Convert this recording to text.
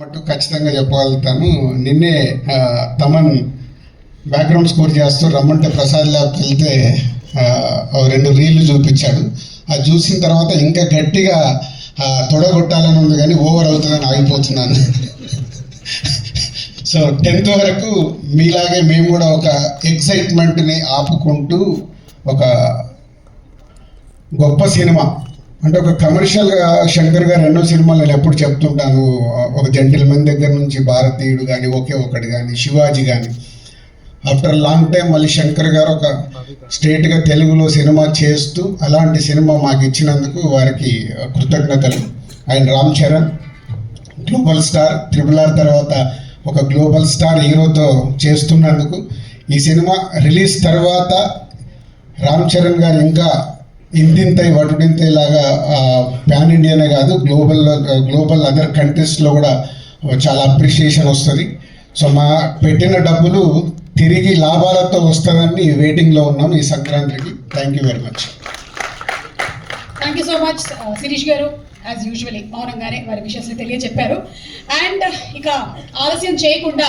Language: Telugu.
మట్టు ఖచ్చితంగా చెప్పగలుగుతాను. నిన్నే తమన్ బ్యాక్గ్రౌండ్ స్కోర్ చేస్తూ రమ్మంటే ప్రసాద్ ల్యాబ్కి వెళ్తే ఓ రెండు రీళ్ళు చూపించాడు. అది చూసిన తర్వాత ఇంకా గట్టిగా తొడగొట్టాలని ఉంది కానీ ఓవర్ అవుతుందని ఆగిపోతున్నాను. సో టెన్త్ వరకు మీలాగే మేము కూడా ఒక ఎక్సైట్మెంట్ని ఆపుకుంటూ ఒక గొప్ప సినిమా అంటే ఒక కమర్షియల్గా శంకర్ గారు ఎన్నో సినిమాలు నేను ఎప్పుడు చెప్తుంటాను. ఒక జెంటిల్మెన్ దగ్గర నుంచి భారతీయుడు కానీ ఒకే ఒకటి కానీ శివాజీ కానీ ఆఫ్టర్ లాంగ్ టైం మళ్ళీ శంకర్ గారు ఒక స్ట్రేట్గా తెలుగులో సినిమా చేస్తూ అలాంటి సినిమా మాకు ఇచ్చినందుకు వారికి కృతజ్ఞతలు. ఆయన Ram Charan global star triple R తర్వాత ఒక గ్లోబల్ స్టార్ హీరోతో చేస్తున్నందుకు ఈ సినిమా రిలీజ్ తర్వాత రామ్ చరణ్ గారు ఇంకా ఇంతింతై వటుడింతై లాగా ప్యాన్ ఇండియానే కాదు గ్లోబల్ గ్లోబల్ అదర్ కంట్రీస్లో కూడా చాలా అప్రిషియేషన్ వస్తుంది. సో మా పెట్టిన డబ్బులు తిరిగి లాభాలతో వస్తుందని వెయిటింగ్లో ఉన్నాం ఈ సంక్రాంతికి. Thank you very much thank you so much Sirish గారు. యాజ్ యూజువలీ మౌనంగానే వారి విషయాన్ని తెలియజెప్పారు. అండ్ ఇక ఆలస్యం చేయకుండా